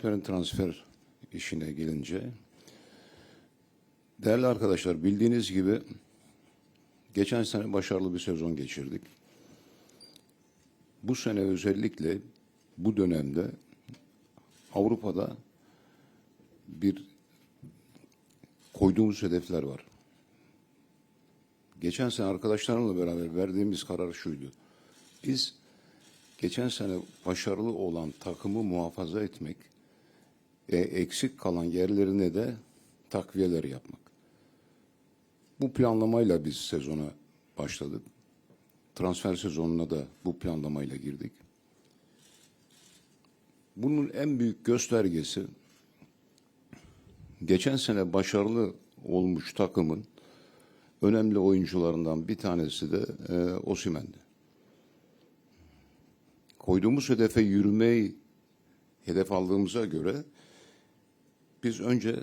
Transferin transfer işine gelince değerli arkadaşlar bildiğiniz gibi geçen sene başarılı bir sezon geçirdik. Bu sene özellikle bu dönemde Avrupa'da bir koyduğumuz hedefler var. Geçen sene arkadaşlarımla beraber verdiğimiz karar şuydu. Biz geçen sene başarılı olan takımı muhafaza etmek, e, eksik kalan yerlerine de takviyeler yapmak. Bu planlamayla biz sezona başladık. Transfer sezonuna da bu planlamayla girdik. Bunun en büyük göstergesi geçen sene başarılı olmuş takımın önemli oyuncularından bir tanesi de e, Osimhen'di. Koyduğumuz hedefe yürümeyi hedef aldığımıza göre biz önce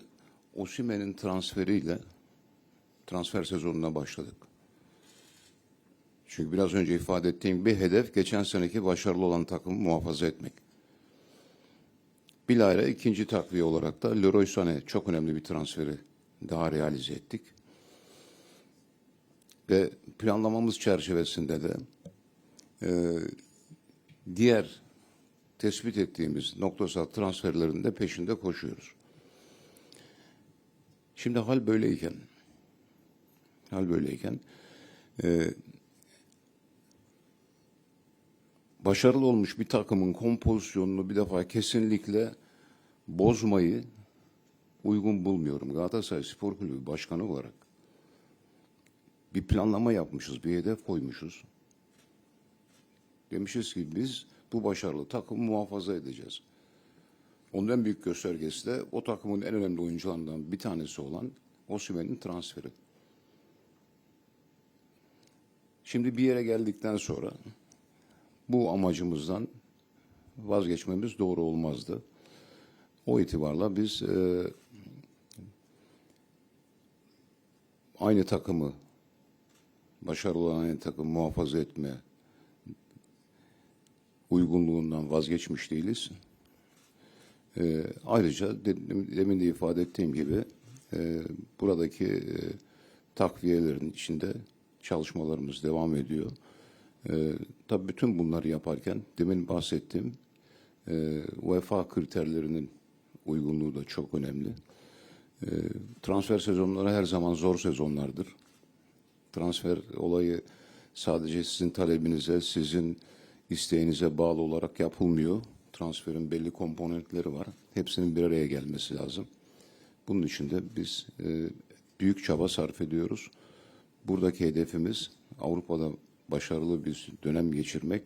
Osimhen'in transferiyle transfer sezonuna başladık. Çünkü biraz önce ifade ettiğim bir hedef geçen seneki başarılı olan takımı muhafaza etmek. Bilahare ikinci takviye olarak da Leroy Sané çok önemli bir transferi daha realize ettik. Ve planlamamız çerçevesinde de e, diğer tespit ettiğimiz noktasal transferlerin de peşinde koşuyoruz. Şimdi hal böyleyken, hal böyleyken, e, başarılı olmuş bir takımın kompozisyonunu bir defa kesinlikle bozmayı uygun bulmuyorum. Galatasaray Spor Kulübü Başkanı olarak bir planlama yapmışız, bir hedef koymuşuz. Demişiz ki biz bu başarılı takımı muhafaza edeceğiz. Onun en büyük göstergesi de o takımın en önemli oyuncularından bir tanesi olan Osimhen'in transferi. Şimdi bir yere geldikten sonra bu amacımızdan vazgeçmemiz doğru olmazdı. O itibarla biz e, aynı takımı başarılı olan aynı takımı muhafaza etme uygunluğundan vazgeçmiş değiliz. E, ayrıca de, demin de ifade ettiğim gibi e, buradaki e, takviyelerin içinde çalışmalarımız devam ediyor. E, tabii bütün bunları yaparken demin bahsettiğim e, UEFA kriterlerinin uygunluğu da çok önemli. E, transfer sezonları her zaman zor sezonlardır. Transfer olayı sadece sizin talebinize, sizin isteğinize bağlı olarak yapılmıyor. Transferin belli komponentleri var. Hepsinin bir araya gelmesi lazım. Bunun için de biz e, büyük çaba sarf ediyoruz. Buradaki hedefimiz Avrupa'da başarılı bir dönem geçirmek